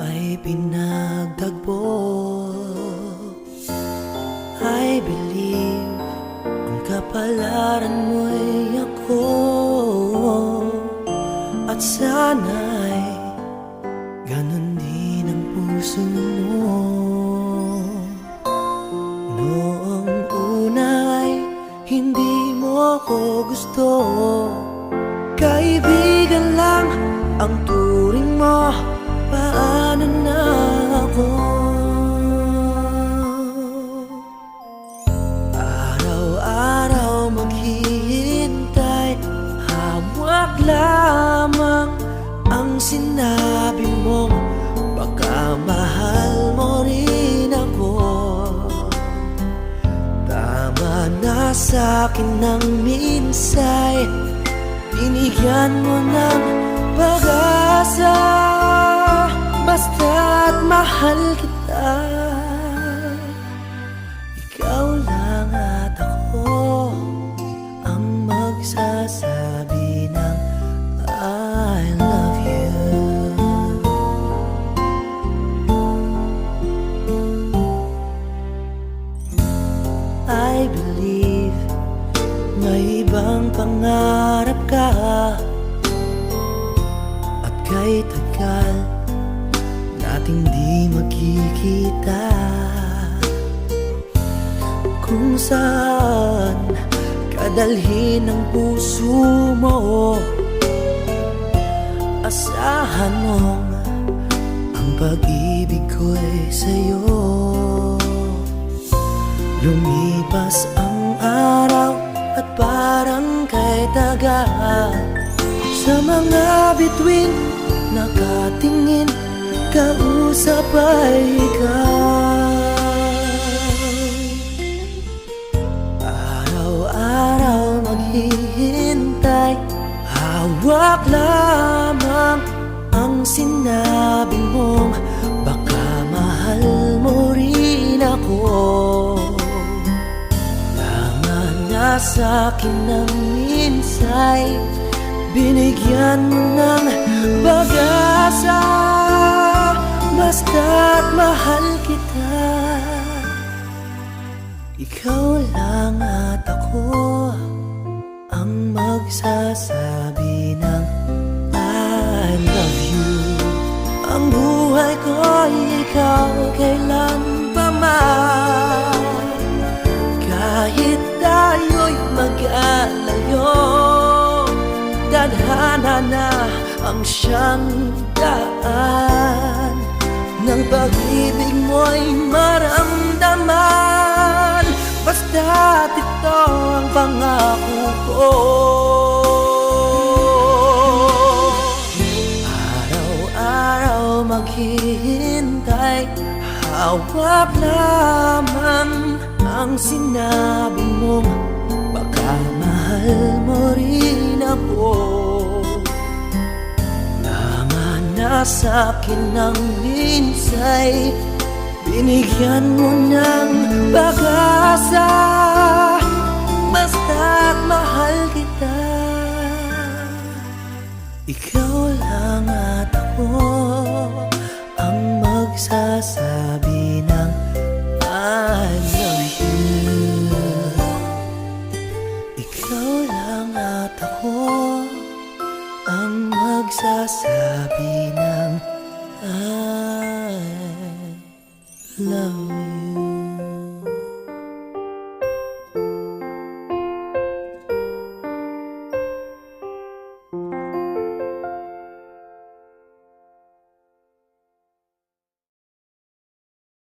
ay pinagdagpo I believe ang kapalaran mo'y ako. At sana'y ganun din ang puso mo. Noong una'y hindi mo ako gusto. Lamang ang sinabi mo. Baka mahal mo rin ako. Tama na sa'kin ng minsay. Binigyan mo ng pag-asa. Basta't mahal kita I believe. May ibang pangarap ka. At kay tagal nating di magkikita Kung saan kadalhin ang puso mo Asahan mong ang pag-ibig ko'y sa'yo. Lumipas Sa mga bituin nakatingin Kausap ay ikaw. Araw-araw maghihintay Hawak lamang ang sinabi mong Baka mahal mo rin ako. Tama na sa'kin ng minsay Binigyan mo ng pag-asa Basta't mahal kita. Ikaw lang at ako Ang magsasabi ng I love you. Ang buhay ko'y ikaw kailan Tadhana na ang siyang daan Ng pag-ibig mo'y maramdaman. Basta't ito ang pangako ko. Araw-araw maghihintay Hawak lamang ang sinabi mo Baka mahal mo rin ako na sa'kin ng minsay. Binigyan mo ng pag-asa Basta't mahal kita. Ikaw lang at ako love.